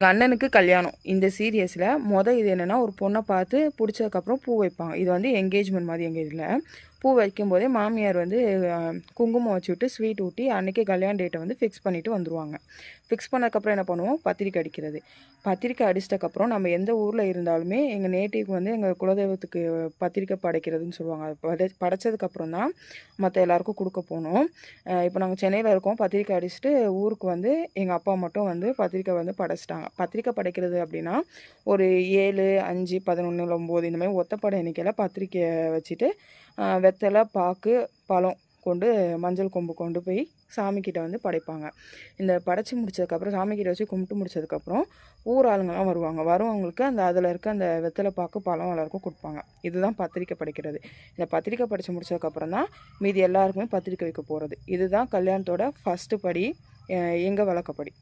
எங்கள் அண்ணனுக்கு கல்யாணம். இந்த சீரியஸில் மொதல் இது என்னென்னா ஒரு பொண்ணை பார்த்து பிடிச்சதுக்கப்புறம் பூ வைப்பாங்க. இது வந்து என்கேஜ்மெண்ட் மாதிரி எங்கள் இதில். பூ வைக்கும்போதே மாமியார் வந்து குங்குமம் வச்சு விட்டு ஸ்வீட் ஊட்டி அன்றைக்கே கல்யாண டேட்டை வந்து ஃபிக்ஸ் பண்ணிவிட்டு வந்துடுவாங்க ஃபிக்ஸ் பண்ணதுக்கப்புறம் என்ன பண்ணுவோம்? பத்திரிக்கை அடிக்கிறது. பத்திரிக்கை அடிச்சிட்டக்கப்புறம் நம்ம எந்த ஊரில் இருந்தாலுமே எங்கள் நேட்டிவ்க்கு வந்து எங்கள் குலதெய்வத்துக்கு பத்திரிக்கை படைக்கிறதுன்னு சொல்லுவாங்க. அது படை படைச்சதுக்கப்புறம் தான் மற்ற எல்லாருக்கும் கொடுக்க போனோம். இப்போ நாங்கள் சென்னையில் இருக்கோம். பத்திரிக்கை அடிச்சுட்டு ஊருக்கு வந்து எங்கள் அப்பா மட்டும் வந்து பத்திரிக்கை வந்து படைச்சிட்டாங்க. பத்திரிக்கை படைக்கிறது அப்படின்னா ஒரு ஏழு அஞ்சு பதினொன்று ஒம்பது இந்த மாதிரி ஒத்தப்படை எண்ணிக்கையில் பத்திரிக்கையை வச்சுட்டு வெத்தலை பாக்கு பழம் கொண்டு மஞ்சள் கொம்பு கொண்டு போய் சாமிக்கிட்ட வந்து படைப்பாங்க. இந்த படைச்சி முடிச்சதுக்கப்புறம் சாமிக்கிட்ட வச்சு கும்பிட்டு முடிச்சதுக்கப்புறம் ஊர் ஆளுங்கெல்லாம் வருவாங்க. வரவங்களுக்கு அந்த அதில் இருக்க அந்த வெத்தலை பாக்கு பழம் எல்லாருக்கும் கொடுப்பாங்க. இதுதான் பத்திரிக்கை படைக்கிறது. இந்த பத்திரிக்கை படித்து முடிச்சதுக்கப்புறம் தான் மீதி எல்லாருக்குமே பத்திரிக்கை வைக்க போகிறது இதுதான் கல்யாணத்தோட ஃபஸ்ட்டு படி எங்கள் வழக்கப்படி.